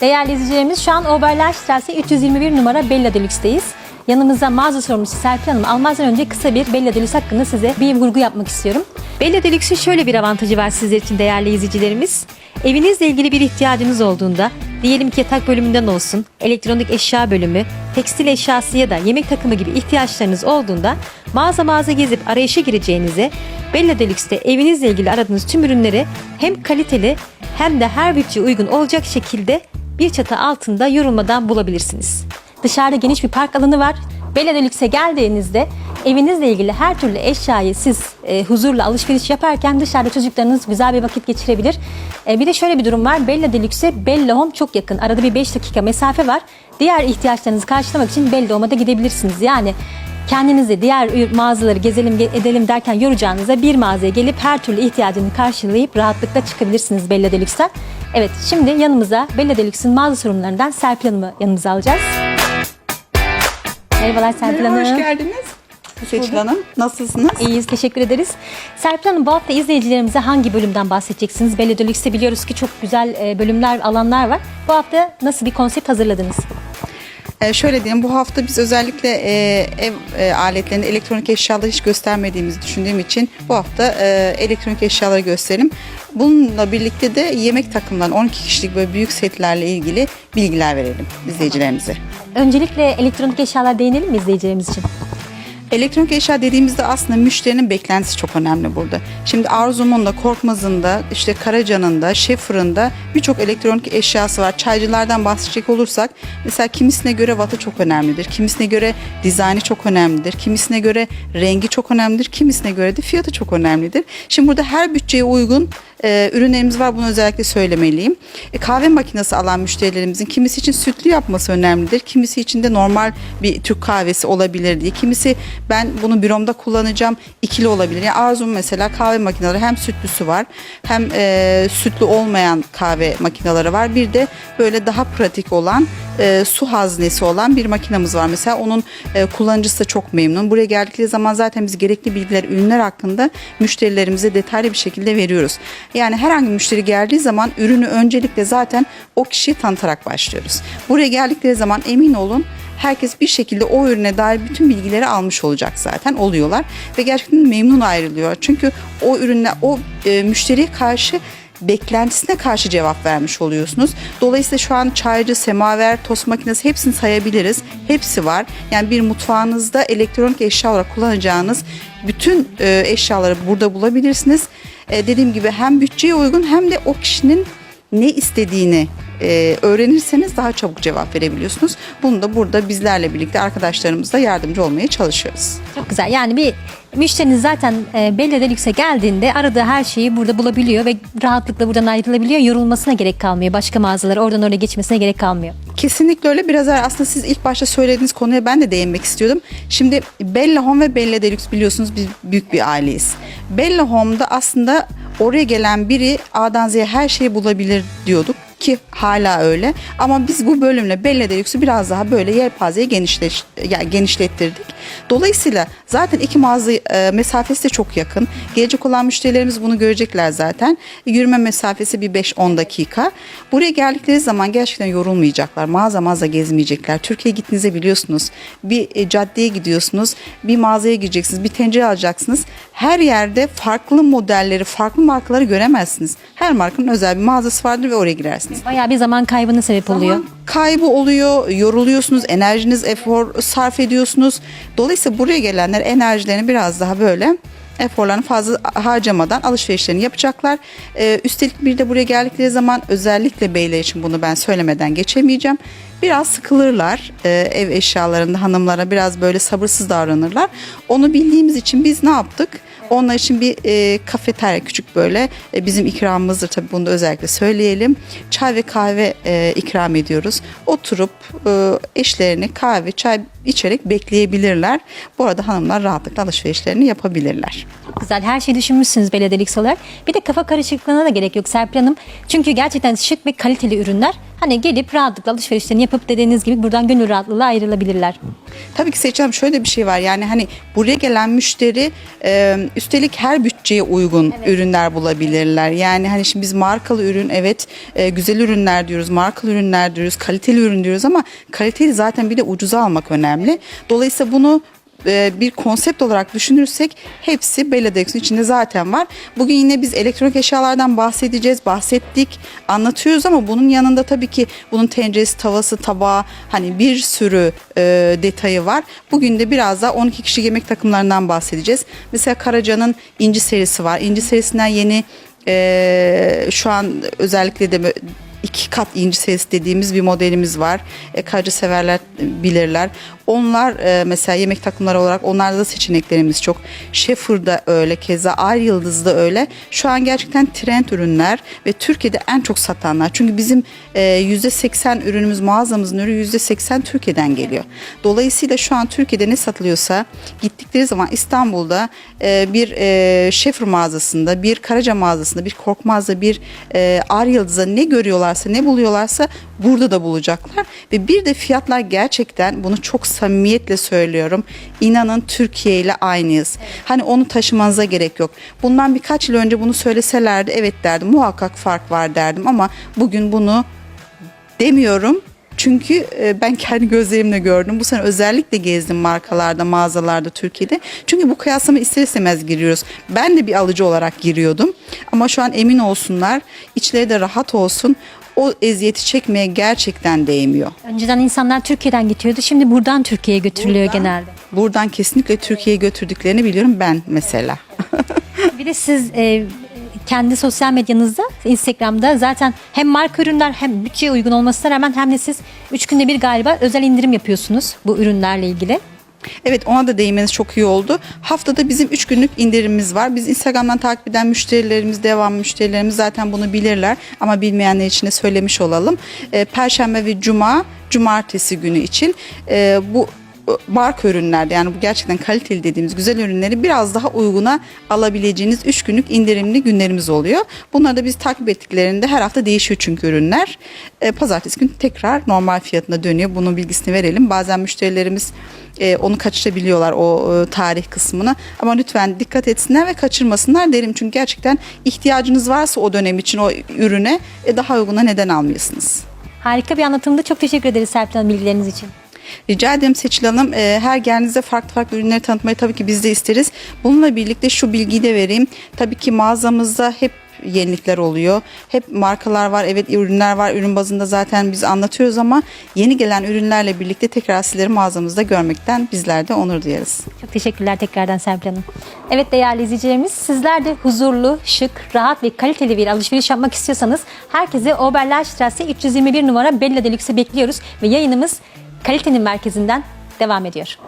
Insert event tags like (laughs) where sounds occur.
Değerli izleyicilerimiz şu an Oberlandstraße 321 numara Bella Deluxe'deyiz. Yanımızda mağaza sorumlusu Serpil Hanım almazdan önce kısa bir Bella Deluxe hakkında size bir vurgu yapmak istiyorum. Bella Deluxe'ün şöyle bir avantajı var sizler için değerli izleyicilerimiz. Evinizle ilgili bir ihtiyacınız olduğunda, diyelim ki yatak bölümünden olsun, elektronik eşya bölümü, tekstil eşyası ya da yemek takımı gibi ihtiyaçlarınız olduğunda mağaza mağaza gezip arayışa gireceğinize Bella Deluxe'de evinizle ilgili aradığınız tüm ürünleri hem kaliteli hem de her bütçeye uygun olacak şekilde bir çatı altında yorulmadan bulabilirsiniz. Dışarıda geniş bir park alanı var. Bella Deluxe'e geldiğinizde evinizle ilgili her türlü eşyayı siz e, huzurla alışveriş yaparken dışarıda çocuklarınız güzel bir vakit geçirebilir. E, bir de şöyle bir durum var. Bella Deluxe'e Bella Home çok yakın. Arada bir 5 dakika mesafe var. Diğer ihtiyaçlarınızı karşılamak için Bella Home'a da gidebilirsiniz. Yani kendinizi diğer mağazaları gezelim ge- edelim derken yoracağınıza bir mağazaya gelip her türlü ihtiyacını karşılayıp rahatlıkla çıkabilirsiniz Bella Deluxe'den. Evet şimdi yanımıza Bella Deluxe'in mağaza sorumlularından Serpil Hanım'ı yanımıza alacağız. Merhabalar Serpil Merhaba, Hanım. hoş geldiniz. Seçil Hanım, nasılsınız? İyiyiz, teşekkür ederiz. Serpil Hanım bu hafta izleyicilerimize hangi bölümden bahsedeceksiniz? Deluxe'te biliyoruz ki çok güzel e, bölümler, alanlar var. Bu hafta nasıl bir konsept hazırladınız? Ee, şöyle diyeyim, bu hafta biz özellikle e, ev e, aletlerini, elektronik eşyaları hiç göstermediğimizi düşündüğüm için bu hafta e, elektronik eşyaları gösterelim. Bununla birlikte de yemek takımından 12 kişilik böyle büyük setlerle ilgili bilgiler verelim izleyicilerimize. Öncelikle elektronik eşyalar değinelim mi izleyicilerimiz için? Elektronik eşya dediğimizde aslında müşterinin beklentisi çok önemli burada. Şimdi Arzum'un da, Korkmaz'ın da, işte Karaca'nın da, Schaeffer'ın da birçok elektronik eşyası var. Çaycılardan bahsedecek olursak mesela kimisine göre wattı çok önemlidir. Kimisine göre dizaynı çok önemlidir. Kimisine göre rengi çok önemlidir. Kimisine göre de fiyatı çok önemlidir. Şimdi burada her bütçeye uygun e, ürünlerimiz var. Bunu özellikle söylemeliyim. E, kahve makinesi alan müşterilerimizin kimisi için sütlü yapması önemlidir. Kimisi için de normal bir Türk kahvesi olabilir diye. Kimisi ben bunu büromda kullanacağım ikili olabilir. Yani Arzum mesela kahve makineleri hem sütlüsü var hem e, sütlü olmayan kahve makineleri var. Bir de böyle daha pratik olan e, su haznesi olan bir makinamız var. Mesela onun e, kullanıcısı da çok memnun. Buraya geldikleri zaman zaten biz gerekli bilgiler, ürünler hakkında müşterilerimize detaylı bir şekilde veriyoruz. Yani herhangi bir müşteri geldiği zaman ürünü öncelikle zaten o kişiye tanıtarak başlıyoruz. Buraya geldikleri zaman emin olun herkes bir şekilde o ürüne dair bütün bilgileri almış olacak zaten oluyorlar ve gerçekten memnun ayrılıyor. Çünkü o ürünle o e, müşteriye karşı beklentisine karşı cevap vermiş oluyorsunuz. Dolayısıyla şu an çaycı, semaver, tost makinesi hepsini sayabiliriz. Hepsi var. Yani bir mutfağınızda elektronik eşya olarak kullanacağınız bütün e, eşyaları burada bulabilirsiniz. E, dediğim gibi hem bütçeye uygun hem de o kişinin ne istediğini e, öğrenirseniz daha çabuk cevap verebiliyorsunuz. Bunu da burada bizlerle birlikte arkadaşlarımızla yardımcı olmaya çalışıyoruz. Çok güzel. Yani bir müşteriniz zaten e, Bella Deluxe'e geldiğinde aradığı her şeyi burada bulabiliyor ve rahatlıkla buradan ayrılabiliyor. Yorulmasına gerek kalmıyor. Başka mağazalara oradan oraya geçmesine gerek kalmıyor. Kesinlikle öyle. Biraz evvel aslında siz ilk başta söylediğiniz konuya ben de değinmek istiyordum. Şimdi Bella Home ve Bella Deluxe biliyorsunuz biz büyük bir aileyiz. Bella Home'da aslında oraya gelen biri A'dan Z'ye her şeyi bulabilir diyorduk ki hala öyle. Ama biz bu bölümle Bella Deluxe'u biraz daha böyle yelpazeyi genişleş, yani genişlettirdik. Dolayısıyla zaten iki mağaza e, mesafesi de çok yakın. Gelecek olan müşterilerimiz bunu görecekler zaten. Yürüme mesafesi bir 5-10 dakika. Buraya geldikleri zaman gerçekten yorulmayacaklar. Mağaza mağaza gezmeyecekler. Türkiye'ye gittiğinizde biliyorsunuz bir e, caddeye gidiyorsunuz. Bir mağazaya gireceksiniz. Bir tencere alacaksınız. Her yerde farklı modelleri, farklı markaları göremezsiniz. Her markanın özel bir mağazası vardır ve oraya girersiniz. Bayağı bir zaman kaybına sebep oluyor. Zaman kaybı oluyor, yoruluyorsunuz, enerjiniz efor sarf ediyorsunuz. Dolayısıyla buraya gelenler enerjilerini biraz daha böyle eforlarını fazla harcamadan alışverişlerini yapacaklar. Ee, üstelik bir de buraya geldikleri zaman özellikle beyler için bunu ben söylemeden geçemeyeceğim. Biraz sıkılırlar ee, ev eşyalarında hanımlara biraz böyle sabırsız davranırlar. Onu bildiğimiz için biz ne yaptık? Onlar için bir e, kafeterya küçük böyle e, bizim ikramımızdır tabii bunu da özellikle söyleyelim. Çay ve kahve e, ikram ediyoruz. Oturup e, eşlerini kahve, çay içerek bekleyebilirler. Bu arada hanımlar rahatlıkla alışverişlerini yapabilirler. Güzel. Her şeyi düşünmüşsünüz Deluxe olarak. Bir de kafa karışıklığına da gerek yok Serpil Hanım. Çünkü gerçekten şık ve kaliteli ürünler. Hani gelip rahatlıkla alışverişlerini yapıp dediğiniz gibi buradan gönül rahatlığıyla ayrılabilirler. Tabii ki seçelim şöyle bir şey var yani hani buraya gelen müşteri e, üstelik her bütçeye uygun ürünler bulabilirler. Yani hani şimdi biz markalı ürün evet e, güzel ürünler diyoruz, markalı ürünler diyoruz, kaliteli ürün diyoruz ama kaliteli zaten bir de ucuza almak önemli. Dolayısıyla bunu e, bir konsept olarak düşünürsek hepsi Belladex'in içinde zaten var. Bugün yine biz elektronik eşyalardan bahsedeceğiz, bahsettik, anlatıyoruz ama bunun yanında tabii ki bunun tenceresi, tavası, tabağı hani bir sürü e, detayı var. Bugün de biraz daha 12 kişi yemek takımlarından bahsedeceğiz. Mesela Karaca'nın İnci serisi var. İnci serisinden yeni e, şu an özellikle de iki kat inci serisi dediğimiz bir modelimiz var. E, Karaca severler bilirler. Onlar e, mesela yemek takımları olarak onlarda da seçeneklerimiz çok. Schaefer'da öyle keza Ay Yıldız'da öyle. Şu an gerçekten trend ürünler ve Türkiye'de en çok satanlar. Çünkü bizim e, %80 ürünümüz mağazamızın ürünü %80 Türkiye'den geliyor. Dolayısıyla şu an Türkiye'de ne satılıyorsa gittikleri zaman İstanbul'da e, bir e, Schaefer mağazasında, bir Karaca mağazasında, bir Korkmaz'da, bir e, Ar Yıldız'da ne görüyorlarsa, ne buluyorlarsa burada da bulacaklar. Ve bir de fiyatlar gerçekten bunu çok samimiyetle söylüyorum. İnanın Türkiye ile aynıyız. Hani onu taşımanıza gerek yok. Bundan birkaç yıl önce bunu söyleselerdi evet derdim. Muhakkak fark var derdim ama bugün bunu demiyorum. Çünkü e, ben kendi gözlerimle gördüm. Bu sene özellikle gezdim markalarda, mağazalarda Türkiye'de. Çünkü bu kıyaslama ister istemez giriyoruz. Ben de bir alıcı olarak giriyordum. Ama şu an emin olsunlar, içleri de rahat olsun. O eziyeti çekmeye gerçekten değmiyor. Önceden insanlar Türkiye'den getiriyordu. Şimdi buradan Türkiye'ye götürülüyor Buradan- genelde. Buradan kesinlikle Türkiye'ye götürdüklerini biliyorum ben mesela. (laughs) Bir de siz e, kendi sosyal medyanızda, Instagram'da zaten hem marka ürünler hem bütçeye uygun olmasına rağmen hem de siz 3 günde bir galiba özel indirim yapıyorsunuz bu ürünlerle ilgili. Evet ona da değinmeniz çok iyi oldu. Haftada bizim 3 günlük indirimimiz var. Biz Instagram'dan takip eden müşterilerimiz, devam müşterilerimiz zaten bunu bilirler. Ama bilmeyenler için de söylemiş olalım. Ee, Perşembe ve Cuma, Cumartesi günü için e, bu marka ürünlerde yani bu gerçekten kaliteli dediğimiz güzel ürünleri biraz daha uyguna alabileceğiniz 3 günlük indirimli günlerimiz oluyor. Bunları da biz takip ettiklerinde her hafta değişiyor çünkü ürünler. E, pazartesi günü tekrar normal fiyatına dönüyor. Bunun bilgisini verelim. Bazen müşterilerimiz e, onu kaçırabiliyorlar o e, tarih kısmını. Ama lütfen dikkat etsinler ve kaçırmasınlar derim. Çünkü gerçekten ihtiyacınız varsa o dönem için o ürüne e, daha uyguna neden almıyorsunuz? Harika bir anlatımda çok teşekkür ederiz Serpil Hanım bilgileriniz için. Rica ederim Seçil Hanım. Ee, her geldiğinizde farklı farklı ürünleri tanıtmayı tabii ki biz de isteriz. Bununla birlikte şu bilgiyi de vereyim. Tabii ki mağazamızda hep yenilikler oluyor. Hep markalar var, evet ürünler var. Ürün bazında zaten biz anlatıyoruz ama yeni gelen ürünlerle birlikte tekrar sizleri mağazamızda görmekten bizler de onur duyarız. Çok teşekkürler tekrardan Serpil Hanım. Evet değerli izleyicilerimiz sizler de huzurlu, şık, rahat ve kaliteli bir alışveriş yapmak istiyorsanız herkese Oberleitstrasse 321 numara Bella Deluxe'e bekliyoruz ve yayınımız kalitenin merkezinden devam ediyor.